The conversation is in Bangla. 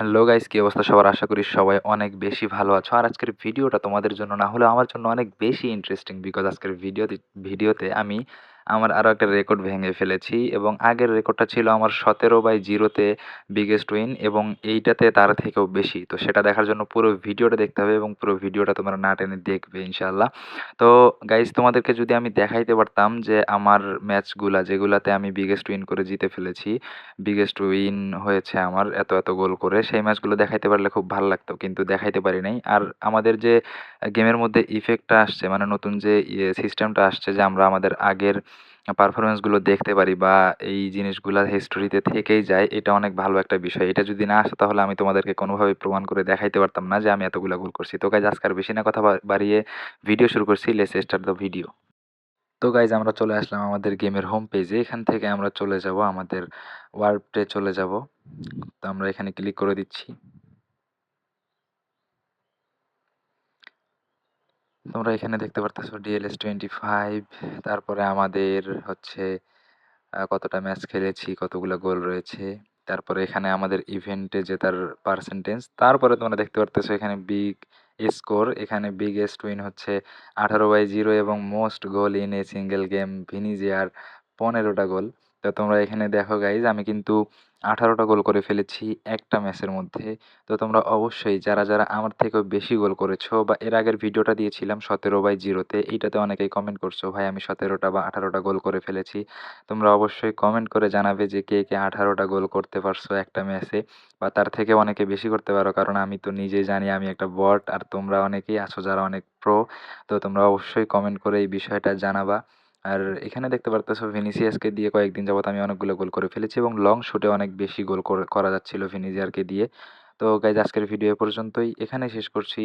হ্যালো গাইস কী অবস্থা সবার? আশা করি সবাই অনেক বেশি ভালো আছো। আর আজকের ভিডিওটা তোমাদের জন্য না হলেও আমার জন্য অনেক বেশি ইন্টারেস্টিং বিকজ আজকের ভিডিওতে ভিডিওতে আমি আমার আরও একটা রেকর্ড ভেঙে ফেলেছি এবং আগের রেকর্ডটা ছিল আমার সতেরো বাই জিরোতে বিগেস্ট উইন এবং এইটাতে তার থেকেও বেশি। তো সেটা দেখার জন্য পুরো ভিডিওটা দেখতে হবে এবং পুরো ভিডিওটা তোমরা না টেনে দেখবে ইনশাল্লাহ তো গাইস তোমাদেরকে যদি আমি দেখাইতে পারতাম যে আমার ম্যাচগুলা যেগুলাতে আমি বিগেস্ট উইন করে জিতে ফেলেছি বিগেস্ট উইন হয়েছে আমার এত এত গোল করে, সেই ম্যাচগুলো দেখাইতে পারলে খুব ভালো লাগতো, কিন্তু দেখাইতে পারি নাই। আর আমাদের যে গেমের মধ্যে ইফেক্টটা আসছে মানে নতুন যে সিস্টেমটা আসছে যে আমরা আমাদের আগের পারফরমেন্সগুলো দেখতে পারি বা এই জিনিসগুলা হিস্টোরিতে থেকেই যায়, এটা অনেক ভালো একটা বিষয়। এটা যদি না আসে তাহলে আমি তোমাদেরকে কোনোভাবে প্রমাণ করে দেখাইতে পারতাম না যে আমি এতগুলা গোল করছি। তো গাইজ আর বেশি না কথা বাড়িয়ে ভিডিও শুরু করছি লেস স্টার্ট দ্য ভিডিও তো গাইজ আমরা চলে আসলাম আমাদের গেমের হোম পেজে এখান থেকে আমরা চলে যাব, আমাদের ওয়ার্ল্ডে চলে যাব। তো আমরা এখানে ক্লিক করে দিচ্ছি। তোমরা এখানে দেখতে পারতেছো ডিএলএস টোয়েন্টি ফাইভ তারপরে আমাদের হচ্ছে কতটা ম্যাচ খেলেছি, কতগুলো গোল রয়েছে, তারপরে এখানে আমাদের ইভেন্টে জেতার পার্সেন্টেজ তারপরে তোমরা দেখতে পারতেছো এখানে বিগ স্কোর এখানে বিগেস্ট উইন হচ্ছে আঠারো বাই জিরো এবং most goal in a single game ভিনিজিয়ার পনেরোটা গোল তো তোমরা এখানে দেখো গাইজ আমি কিন্তু আঠারোটা গোল করে ফেলেছি একটা ম্যাচের মধ্যে। তো তোমরা অবশ্যই যারা যারা আমার থেকেও বেশি গোল করেছ বা এর আগের ভিডিওটা দিয়েছিলাম সতেরো বাই জিরোতে এইটাতে অনেকেই কমেন্ট করছ, ভাই, আমি সতেরোটা বা আঠারোটা গোল করে ফেলেছি। তোমরা অবশ্যই কমেন্ট করে জানাবে যে কে কে আঠারোটা গোল করতে পারছ একটা ম্যাচে বা তার থেকে অনেকে বেশি করতে পারো, কারণ আমি তো নিজেই জানি আমি একটা বট আর তোমরা অনেকেই আছো যারা অনেক প্রো তো তোমরা অবশ্যই কমেন্ট করে এই বিষয়টা জানাবা। আর এখানে দেখতে পারতেছো ভিনিসিয়াসকে দিয়ে কয়েকদিন যাবত আমি অনেকগুলো গোল করে ফেলেছি এবং লং শুটে অনেক বেশি গোল করা যাচ্ছিল ভেনিজিয়ারকে দিয়ে। তো গাইজ আজকের ভিডিও পর্যন্তই। এখানে শেষ করছি।